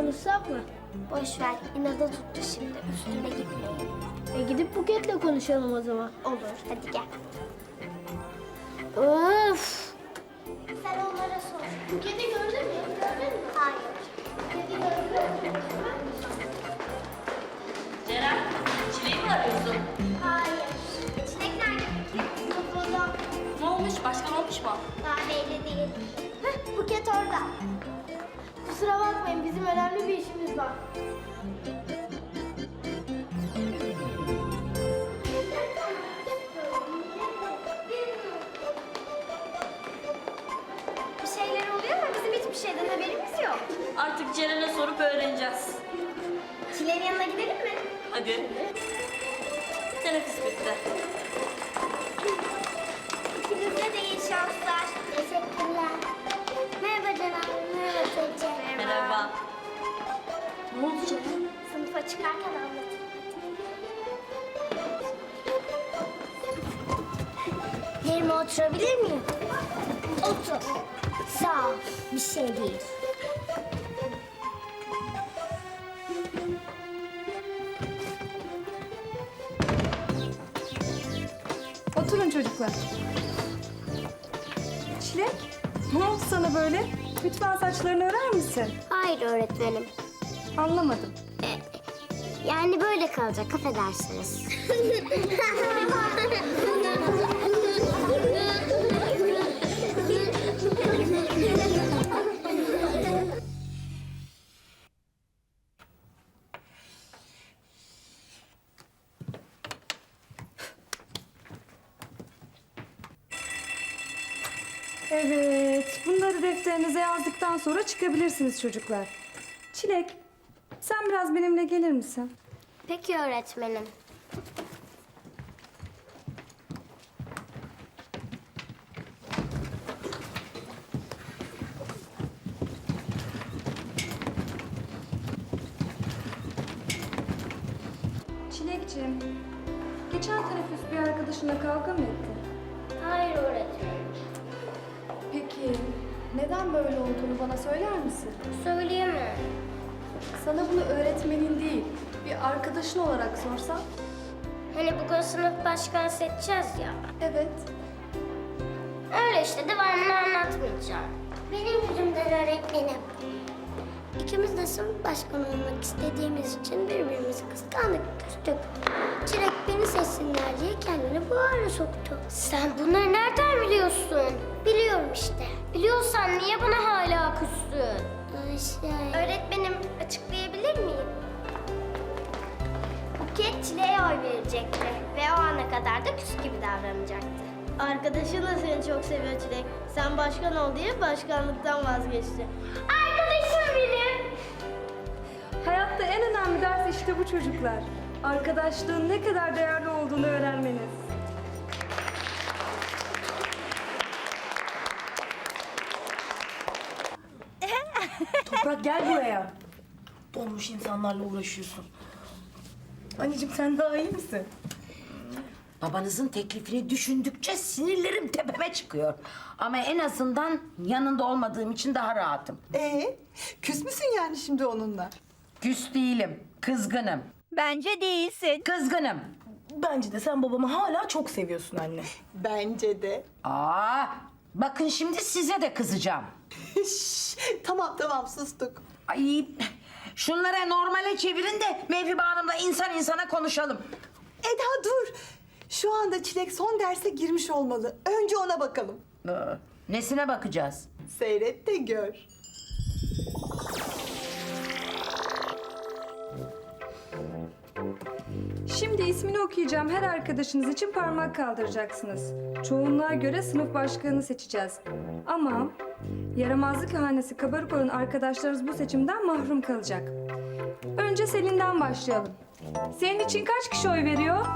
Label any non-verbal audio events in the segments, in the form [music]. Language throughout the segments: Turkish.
konuşsak mı? Boş ver. İnada tuttu şimdi. Üstüne gitmeyin. E gidip Buket'le konuşalım o zaman. Olur. Hadi gel. Of! Sen onlara sor. Buket'i gördün mü? Gördün mü? Hayır. Buket'i gördün mü? Ceren, çileği mi arıyorsun? Hayır. Çilek nerede peki? Kafada. Ne olmuş? Başkan olmuş mu? Daha belli değil. Heh, Buket orada. Kusura bakmayın bizim önemli bir işimiz var. Bir şeyler oluyor ama bizim hiçbir şeyden haberimiz yok. Artık Ceren'e sorup öğreneceğiz. Çileğin yanına gidelim mi? Hadi. Teneffüs bitti. İkinize de iyi şanslar. Teşekkürler. Merhaba Canan. Merhaba Tuğçe. Merhaba. Ne oldu Ceren? Sınıfa çıkarken anlatayım. Yerime oturabilir miyim? Otur. Sağ ol. Bir şey değil. Oturun çocuklar. Çilek, ne oldu sana böyle? Lütfen saçlarını örer misin? Hayır öğretmenim. Anlamadım. Yani böyle kalacak affedersiniz. Evet, bunları defterinize yazdıktan sonra çıkabilirsiniz çocuklar. Çilek, sen biraz benimle gelir misin? Peki öğretmenim. Çilekciğim, geçen teneffüs bir arkadaşınla kavga mı ettin? Hayır öğretmenim. Neden böyle olduğunu bana söyler misin? Söyleyemem. Sana bunu öğretmenin değil, bir arkadaşın olarak sorsam? Hani bugün sınıf başkanı seçeceğiz ya. Evet. Öyle işte devamını anlatmayacağım. Benim yüzümden öğretmenim. İkimiz de sınıf başkanı olmak istediğimiz için birbirimizi kıskandık, küstük. Çilek beni seçsinler diye kendini bu hale soktu. Sen bunları nereden biliyorsun? Biliyorum işte. Biliyorsan niye bana hala küstün? Şey... Öğretmenim açıklayabilir miyim? Buket Çilek'e oy verecekti ve o ana kadar da küs gibi davranacaktı. Arkadaşın da seni çok seviyor Çilek. Sen başkan ol diye başkanlıktan vazgeçti. Benim. Hayatta en önemli ders işte bu çocuklar. Arkadaşlığın ne kadar değerli olduğunu öğrenmeniz. Toprak gel buraya. Dolmuş insanlarla uğraşıyorsun. Anneciğim sen daha iyi misin? Babanızın teklifini düşündükçe sinirlerim tepeme çıkıyor. Ama en azından yanında olmadığım için daha rahatım. Ee, küs müsün yani şimdi onunla? Küs değilim, kızgınım. Bence değilsin. Kızgınım. Bence de sen babamı hala çok seviyorsun anne. [laughs] Bence de. Aa, bakın şimdi size de kızacağım. [laughs] Şş, tamam tamam sustuk. Ay, şunları normale çevirin de Mevhibe Hanım'la insan insana konuşalım. Eda dur. Şu anda Çilek son derse girmiş olmalı. Önce ona bakalım. Ee, nesine bakacağız? Seyret de gör. Şimdi ismini okuyacağım her arkadaşınız için parmak kaldıracaksınız. Çoğunluğa göre sınıf başkanını seçeceğiz. Ama yaramazlık hanesi kabarık olan arkadaşlarınız bu seçimden mahrum kalacak. Önce Selin'den başlayalım. Senin için kaç kişi oy veriyor?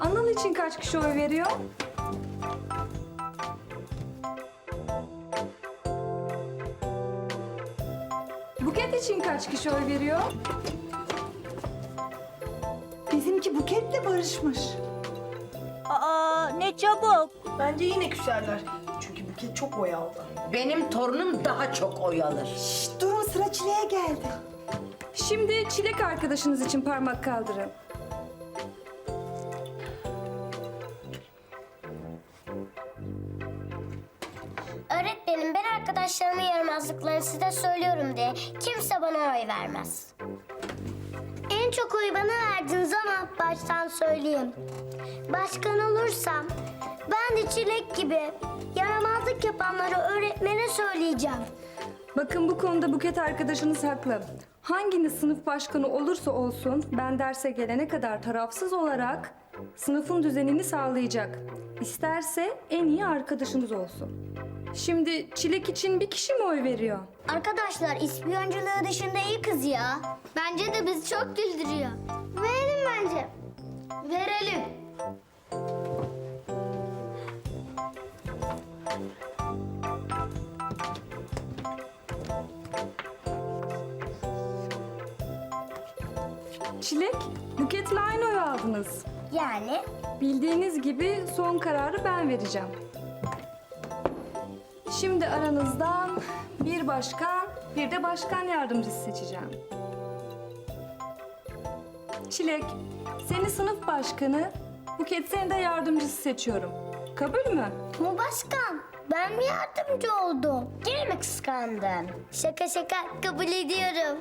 Anıl için kaç kişi oy veriyor? İçin kaç kişi oy veriyor? Bizimki Buket'le barışmış. Aa ne çabuk. Bence yine küserler. Çünkü Buket çok boy aldı. Benim torunum daha çok oy alır. Şşt, durun sıra çileğe geldi. Şimdi çilek arkadaşınız için parmak kaldırın. Arkadaşlarımın yaramazlıklarını size söylüyorum diye kimse bana oy vermez. En çok oyu bana verdiniz ama baştan söyleyeyim. Başkan olursam ben de çilek gibi yaramazlık yapanları öğretmene söyleyeceğim. Bakın bu konuda Buket arkadaşınız haklı. Hanginiz sınıf başkanı olursa olsun ben derse gelene kadar tarafsız olarak sınıfın düzenini sağlayacak. İsterse en iyi arkadaşınız olsun. Şimdi Çilek için bir kişi mi oy veriyor? Arkadaşlar ispiyonculuğu dışında iyi kız ya. Bence de bizi çok güldürüyor. Verelim bence. Verelim. Çilek, Buket'le aynı oy aldınız. Yani Bildiğiniz gibi son kararı ben vereceğim. Şimdi aranızdan bir başkan, bir de başkan yardımcısı seçeceğim. Çilek, seni sınıf başkanı, Buket seni de yardımcısı seçiyorum. Kabul mü? mu başkan? Ben mi yardımcı oldum? Gene mi kıskandın? Şaka şaka kabul ediyorum.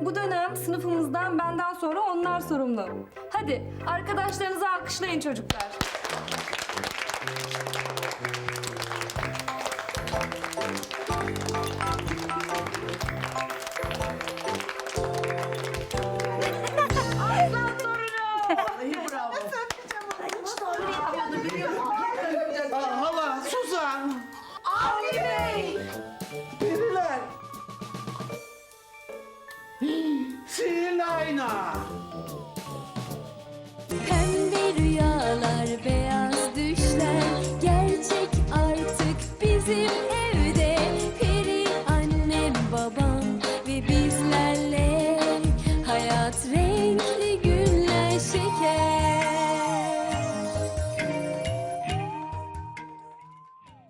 Bu dönem sınıfımızdan benden sonra onlar sorumlu. Hadi arkadaşlarınızı alkışlayın çocuklar.